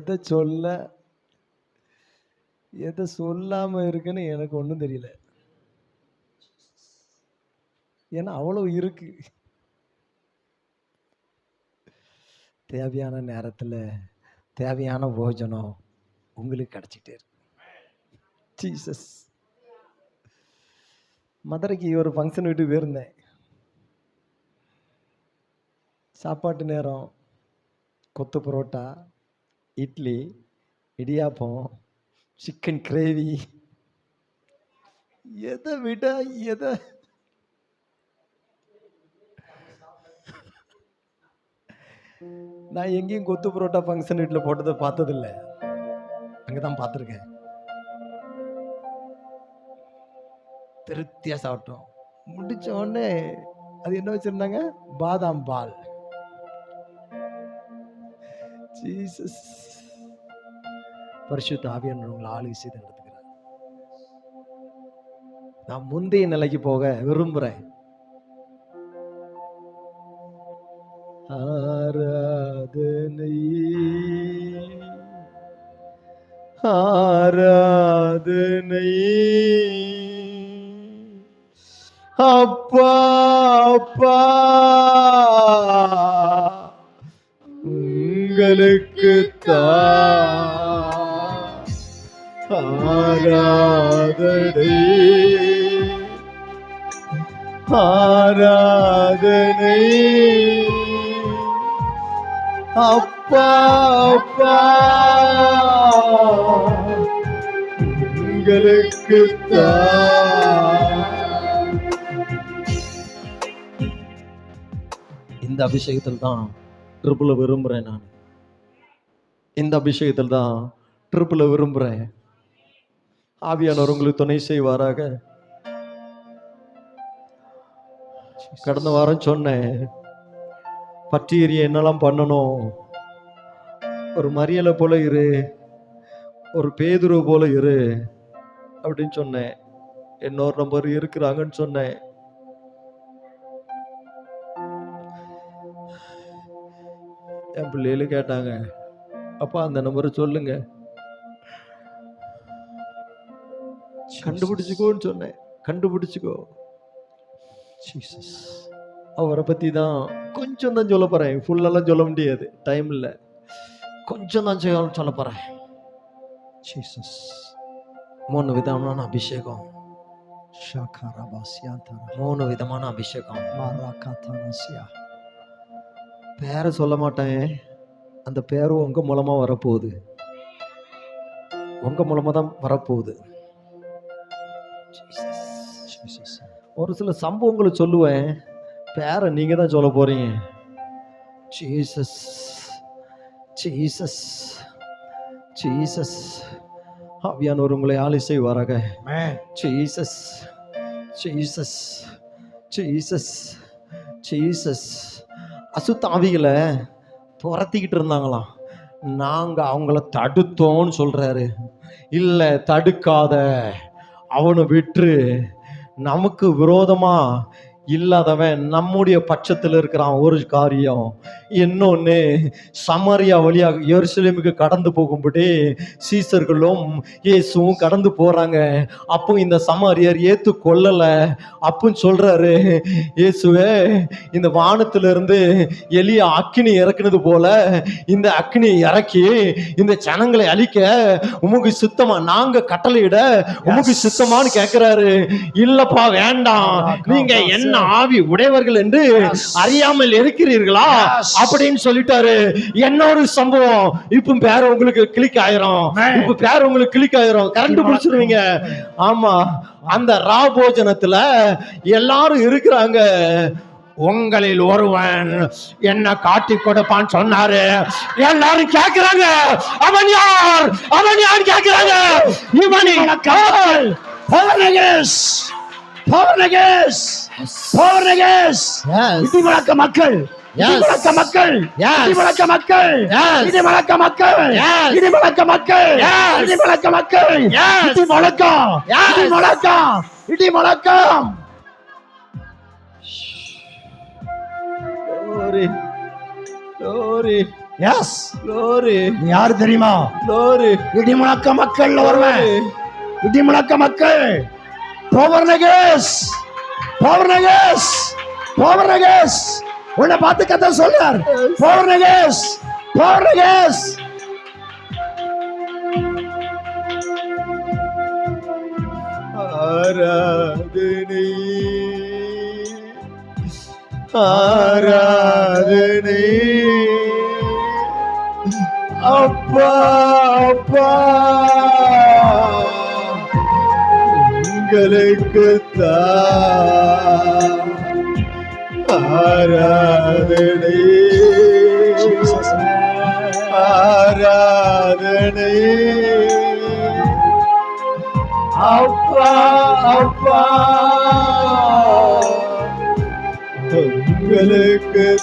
எதை சொல்ல எதை சொல்லாம இருக்குன்னு எனக்கு ஒன்றும் தெரியல. ஏன்னா அவ்வளோ இருக்கு. தேவையான நேரத்தில் தேவையான போஜனம் உங்களுக்கு கிடச்சிட்டே இருக்கு. ஜீசஸ் மதுரைக்கு ஒரு ஃபங்க்ஷன் வீட்டு போயிருந்தேன். சாப்பாட்டு நேரம் கொத்து பரோட்டா இட்லி இடியாப்பம் சிக்கன் கிரேவி எதை விட எதை? நான் எங்கேயும் கொத்து புரோட்டா ஃபங்க்ஷன் வீட்டில் போட்டதை பார்த்ததில்ல. அங்கே தான் பார்த்துருக்கேன். திருப்தியாக சாப்பிட்டோம். முடிச்ச உடனே அது என்ன வச்சுருந்தாங்க? பாதாம் பால். ஜீசஸ் பரிசுத்த ஆவியானவர் உங்களை ஆளுகை செய்து நடத்துகிறார். நான் முந்தைய நிலைக்கு போக விரும்புகிறேன். ஆராதனை. ஆராதனை. அப்பா அப்பா. உங்களுக்கு தாராதனை ஆராதனை. அப்பா அப்பா. உங்களுக்கு இந்த அபிஷேகத்தில் தான் ட்ரிபிள விரும்புகிறேன் நான். இந்த அபிஷேகத்தில் தான் ட்ரிப்பில் விரும்புகிறேன் ஆவியானவர் உங்களுக்கு துணை செய்வாராக. கடந்த வாரம் சொன்னேன் பற்றி எரிய என்னெல்லாம் பண்ணணும்? ஒரு மரியலை போல இரு ஒரு பேதுரு போல இரு அப்படின்னு சொன்னேன். இன்னொரு நம்பர் இருக்கிறாங்கன்னு சொன்னேன். என் பிள்ளைகளும் கேட்டாங்க அப்பா அந்த நம்பரை சொல்லுங்க. கண்டுபிடிச்சுக்கோன்னு சொன்னேன். கண்டுபிடிச்சுக்கோ. அவரை பற்றி தான் கொஞ்சம் தான் சொல்ல போகிறேன் ஃபுல்லெல்லாம் சொல்ல முடியாது. டைம் இல்லை. கொஞ்சம் தான் சொல்ல சொல்ல போகிறேன் ஜீசஸ் மூணு விதமான அபிஷேகம். மூணு விதமான அபிஷேகம். பேரை சொல்ல மாட்டேன். அந்த பேரும் உங்க மூலமா வரப்போகுது. உங்க மூலமா தான் வரப்போகுது. ஒரு சில சம்பவங்களை சொல்லுவேன். பேரை நீங்க தான் சொல்ல போறீங்க. ஜீசஸ் ஜீசஸ் ஜீசஸ் ஆவியானவர் உங்களை ஆளை செய்வாராக. ஜீசஸ் ஜீசஸ் ஜீசஸ் ஜீசஸ் அசுத்தாவிகளை துரத்திக்கிட்டு இருந்தாங்களாம். நாங்கள் அவங்கள தடுத்தோம்னு சொல்கிறாரு இல்லை தடுக்காத. அவனை விட்டு நமக்கு விரோதமா இல்லாதவன் நம்முடைய பட்சத்தில் இருக்கிறான். ஒரு காரியம். இன்னொன்று சமரியா வழியாக எருசலேமுக்கு கடந்து போகும்படி சீசர்களும் இயேசுவும் கடந்து போகிறாங்க அப்போ இந்த சமாரியர் ஏற்று கொள்ளலை. அப்புன்னு சொல்கிறாரு இயேசுவே இந்த வானத்திலிருந்து எளிய அக்கினி இறக்குனது போல இந்த அக்கினி இறக்கி இந்த ஜனங்களை அழிக்க உமக்கு சுத்தமா நாங்க கட்டளையிட உமக்கு சுத்தமான்னு கேட்கிறாரு இல்லப்பா வேண்டாம். நீங்க என்ன ஆவி உடையவர்கள் என்று அறியாமல் இருக்கிறீர்களா? அப்படின்னு சொல்லிட்டாரு. என்ன ஒரு சம்பவம்? இப்ப பேர் உங்களுக்கு கிளிக் ஆயிரும். இப்ப பேர் உங்களுக்கு கிளிக் ஆயிரும். கரண்ட் பிடிச்சிருவீங்க. ஆமா. அந்த ரா போஜனத்துல எல்லாரும் இருக்கிறாங்க. உங்களில் ஒருவன் என்ன காட்டி கொடுப்பான்னு சொன்னாரு. எல்லாரும் கேக்குறாங்க. அவன் யார்? அவன் யார்? கேக்குறாங்க. இவன் கால் பௌர்ணகேஷ் பௌர்ணகேஷ் பௌர்ணகேஷ் இது வழக்க மக்கள். இது வழக்க மக்கள். இது வழக்க மக்கள். இது வழக்க மக்கள். இது வழக்க மக்கள். இது வழக்க மக்கள். இது வழக்கம். இது வழக்கம். இது வழக்கம். Glory, glory, எஸ் யாரு தெரியுமா? Glory. இடி முழக்க மக்கள் வருவேன் இடி முழக்க மக்கள். Power Nagesh power Nagesh power Nagesh உன்னை பார்த்து கத்த சொல்றார். பவர் நகேஷ் பவர் நகேஷ் ஆராதனை ஆராதனை. அப்பா அப்பா. உங்களுக்கு ஆராதனை. ஆராதனை. அப்பா அப்பா உங்களுக்கு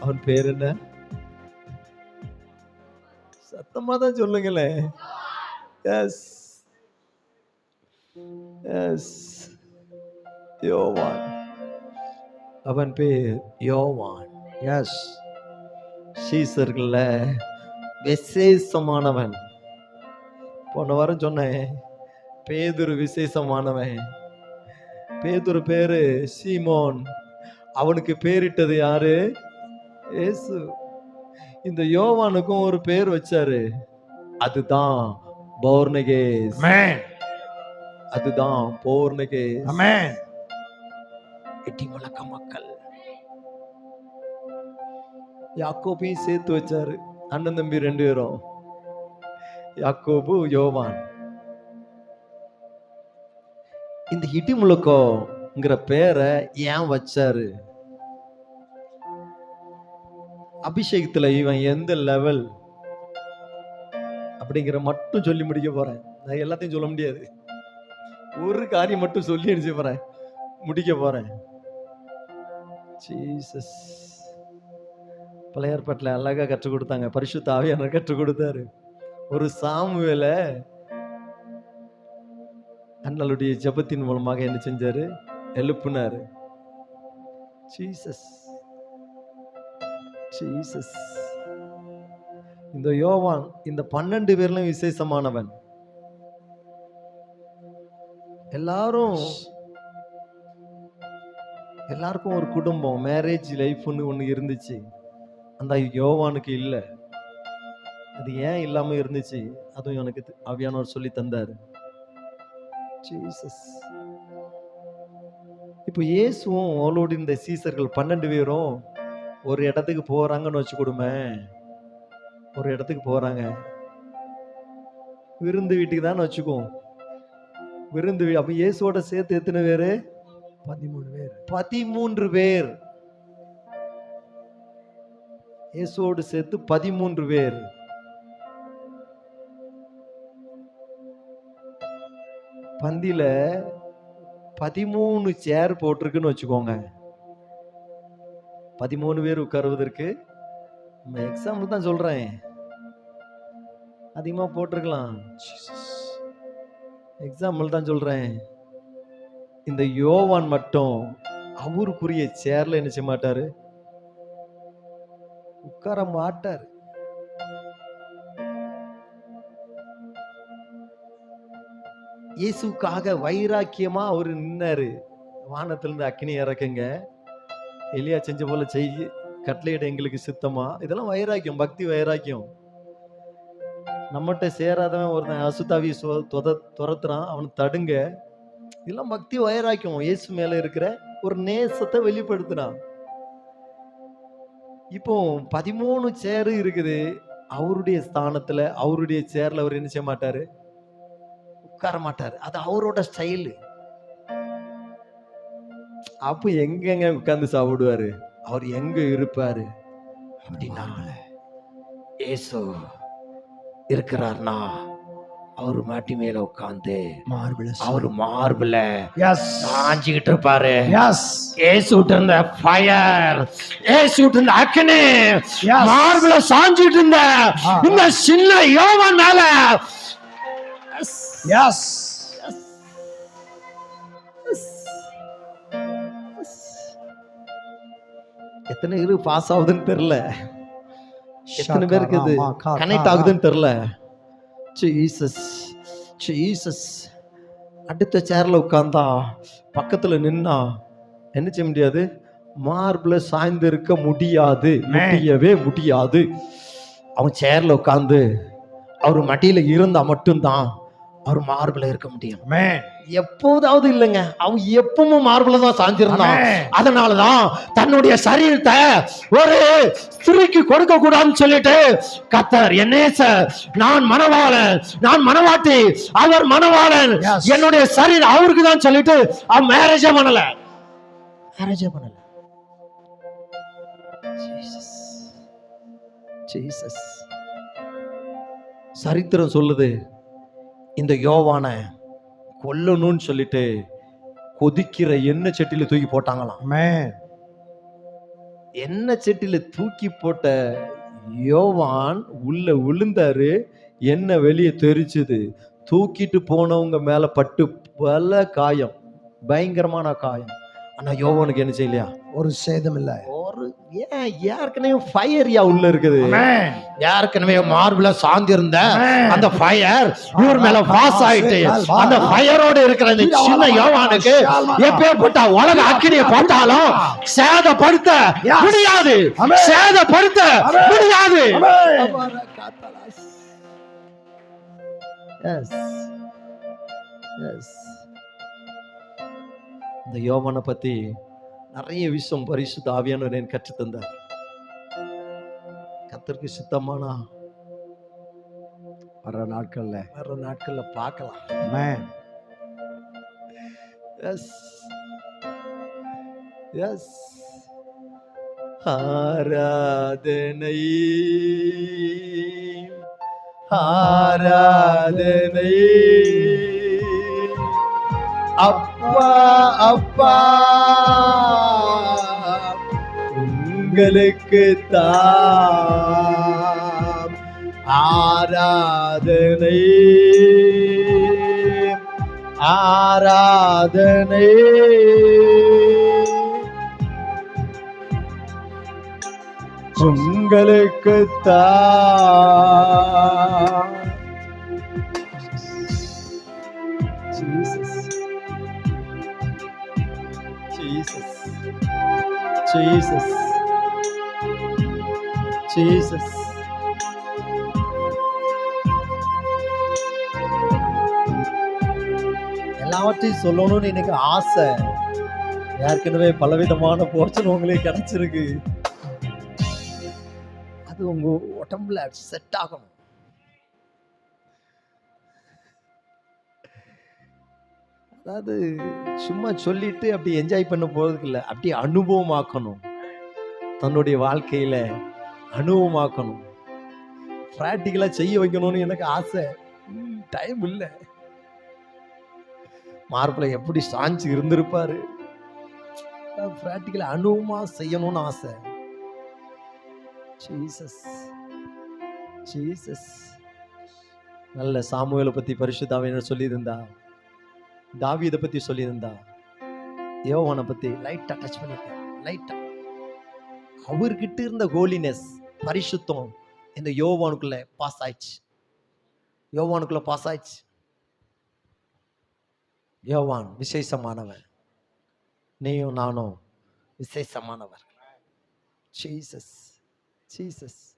அவன் பேர் என்ன? சத்தமாக தான் சொல்லுங்களேன் எஸ் எஸ் யோவான். அவன் பேர் யோவான். எஸ் சீசர்களில் விசேஷமானவன். போன வாரம் சொன்னேன். பேதுரு விசேஷமானவன். பேதுரு பேரு சீமோன். அவனுக்கு பேரிட்டது யாரு? ஏசு இந்த யோவானுக்கும் ஒரு பேர் வச்சாரு. அதுதான் பௌர்ணகேஸ். அதுதான் பௌர்ணகேஸ். எட்டி முழக்க மக்கள். யாக்கோபையும் சேர்த்து வச்சாரு. அண்ணன் தம்பி ரெண்டு பேரும். யாக்கோபு யோவான். இந்த இடி முழக்கம்ங்கிற பேரை ஏன் வச்சாரு? அபிஷேகத்துல இவன் எந்த லெவல் அப்படிங்கிற மட்டும் சொல்லி முடிக்க போறேன். நான் எல்லாத்தையும் சொல்ல முடியாது. ஒரு காரியம் மட்டும் சொல்லி அடிச்சு போறேன். முடிக்க போறேன். ஜீசஸ் பழைய ஏற்பாட்டில் அழகா கற்றுக் கொடுத்தாங்க. பரிசுத்த ஆவியானவர் கற்றுக் கொடுத்தாரு. ஒரு சாமுவேல அண்ணலுடைய ஜெபத்தின் மூலமாக என்ன செஞ்சாரு? எழுப்புனாரு. ஜீசஸ் ஜீசஸ் இந்த யோவான் இந்த பன்னெண்டு பேர்லையும் விசேஷமானவன். எல்லாரும் எல்லாருக்கும் ஒரு குடும்பம் மேரேஜ் லைஃப்னு ஒன்று இருந்துச்சு. அந்த யோவானுக்கு இல்லை. அது ஏன் இல்லாம இருந்துச்சு? அதுவும் எனக்கு அவியானவர் சொல்லி தந்தாரு. ஜீசஸ் இப்போ இயேசுவும் அவளோடு இந்த சீசர்கள் பன்னெண்டு பேரும் ஒரு இடத்துக்கு போறாங்கன்னு வச்சு கொடுமை ஒரு இடத்துக்கு போறாங்க. விருந்து வீட்டுக்கு தான் வச்சுக்கோ விருந்து அப்ப இயேசுவோட சேர்த்து எத்தனை பேரு? பதிமூணு பேர். பதிமூன்று பேர். இயேசுவோடு சேர்த்து பதிமூன்று பேர். பந்தியில பதிமூணு சேர் போட்டிருக்குன்னு வச்சுக்கோங்க. பதிமூணு பேர் உட்காருவதற்கு நம்ம எக்ஸாம்பிள் தான் சொல்றேன். அதிகமாக போட்டிருக்கலாம். எக்ஸாம்பிள் தான் சொல்றேன். இந்த யோவான் மட்டும் அவருக்குரிய சேர்ல என்ன செய்ய மாட்டாரு? உட்கார மாட்டார். இயேசுக்காக வைராக்கியமா அவர் நின்னாரு. வானத்திலிருந்து அக்னி இறக்குங்க. எலியா செஞ்ச போல செய் கட்லையிட எங்களுக்கு சித்தமா? இதெல்லாம் வைராக்கியம் பக்தி வைராக்கியம். நம்மகிட்ட சேராதவன் ஒருத்தன் அசுத்தாவி தொத- துரத்துறான் அவனை தடுங்க. இதெல்லாம் பக்தி வைராக்கியம். இயேசு மேல இருக்கிற ஒரு நேசத்தை வெளிப்படுத்துறான். இப்போ பதிமூணு சேரு இருக்குது. அவருடைய ஸ்தானத்துல அவருடைய சேர்ல அவர் என்ன செய்ய மாட்டாரு? உட்கார மாட்டாரு. அது அவரோட ஸ்டைலு. அப்ப எங்கெங்க உட்கார்ந்து சாப்பிடுவாரு? அவர் எங்க இருப்பாரு? அப்படின்னா ஏசு இருக்கிறார்னா அவர் மாட்டி மேல உட்கார்ந்து மார்பிளஸ் அவர் மார்பிள எஸ் சாஞ்சிக்கிட்டு இருப்பாரு. எஸ் ஏசுட்டு இருந்த ஃபயர் ஏசுட்டு இருந்த அக்கனே Yes. மார்பிள சாஞ்சிட்டு இருந்த. இந்த சின்ன யோவன் மேல எஸ் எத்தனை பேருக்கு பாஸ் ஆகுதுன்னு தெரியல. எத்தனை பேருக்கு இது கனெக்ட் ஆகுதுன்னு தெரியல. ஜீசஸ் ஜீசஸ் அடுத்த சேர்ல உட்கார்ந்தா பக்கத்துல நின்னா என்ன செய்ய முடியாது? மார்பில் சாய்ந்து இருக்க முடியாது. முடியவே முடியாது. அவன் சேர்ல உட்கார்ந்து அவர் மடியில இருந்தா மட்டும்தான் அவர் மார்பில் இருக்க முடியும். எப்போதாவது இல்லைங்க. அவன் எப்பவும் மார்பில் தான் சாஞ்சிருந்தான். அதனாலதான் தன்னுடைய சரீரத்தை ஒரு ஸ்திரீக்கு கொடுக்க கூடாதுன்னு சொல்லிட்டு கத்தர் என்னேச நான் மனவாளன் நான் மனவாட்டி அவர் மனவாளன். என்னுடைய சரீரம் அவருக்கு தான் சொல்லிட்டு அவன் மேரேஜே பண்ணல. மேரேஜே பண்ணல. சரித்திரம் சொல்லுது. இந்த யோவானை கொல்லணும்னு சொல்லிட்டு கொதிக்கிற எண்ணெய் சட்டியில தூக்கி போட்டாங்களாம். எண்ணெய் சட்டியில தூக்கி போட்ட யோவான் உள்ள விழுந்தாரு எண்ணெய் வெளியே தெரிச்சுது தூக்கிட்டு போனவங்க மேல பட்டு பல காயம் பயங்கரமான காயம். ஆனா யோவானுக்கு என்ன செய்யலையா? ஒரு சேதம் இல்ல ஏன் ஏற்கனவே ஃபயர் யா உள்ள இருக்குது? ஏற்கனவே மார்பிள சார்ந்திருந்த ஆமென். அந்த ஃபயர் இவர் மேல பாஸ் ஆயிட்டு அந்த ஃபயரோட இருக்கிற இந்த சின்ன யோவானுக்கு எப்பேற்பட்ட உலக அக்கினியை போட்டாலும் சேதப்படுத்த. முடியாது. சேதப்படுத்த. முடியாது. இந்த யோவானை பத்தி நிறைய விஷயம் பரிசுத்த ஆவியானவர் எனக்கு கற்றுத் தந்தார் கத்தருக்கு சித்தமானா? வர நாட்கள்ல. வர நாட்கள்ல பார்க்கலாம். எஸ் எஸ் ஆராதனை ஆராதனை அப்பா அப்பா. எங்களுக்கு தாம் ஆராதனை ஆராதனை உங்களுக்கு Jesus. Jesus. Jesus. எல்லாவற்றையும் சொல்லணும்னு எனக்கு ஆசை. ஏற்கனவே பலவிதமான போர்ச்சன் உங்களுக்கு கிடைச்சிருக்கு. அது உங்க உடம்புல செட் ஆகணும். அதாவது சும்மா சொல்லிட்டு அப்படி என்ஜாய் பண்ண போறதுக்கு இல்லை அப்படி அனுபவமாக்கணும். தன்னுடைய வாழ்க்கையில அனுபவமாக்கணும். ப்ராக்டிக்கலா செய்ய வைக்கணும்னு எனக்கு ஆசை. டைம் இல்லை. மார்பில் எப்படி சாஞ்சு இருந்திருப்பாரு? ப்ராக்டிக்கலா அனுபவமா செய்யணும்னு ஆசை. ஜீசஸ் ஜீசஸ் நல்ல சாமுவேலை பத்தி பரிசுத்தாவினர் சொல்லியிருந்தா. தாவியதை பத்தி சொல்லியிருந்தா. யோவானை பத்தி லைட்டாக டச் பண்ணிருக்கேன் லைட்டா அவர்கிட்ட இருந்த ஹோலினஸ் பரிசுத்தம் இந்த யோவானுக்குள்ள பாஸ் ஆயிடுச்சு. யோவானுக்குள்ள பாஸ் ஆயிடுச்சு. யோவான் விசேஷமானவன் நீயும் நானும் விசேஷமானவர். Jesus Jesus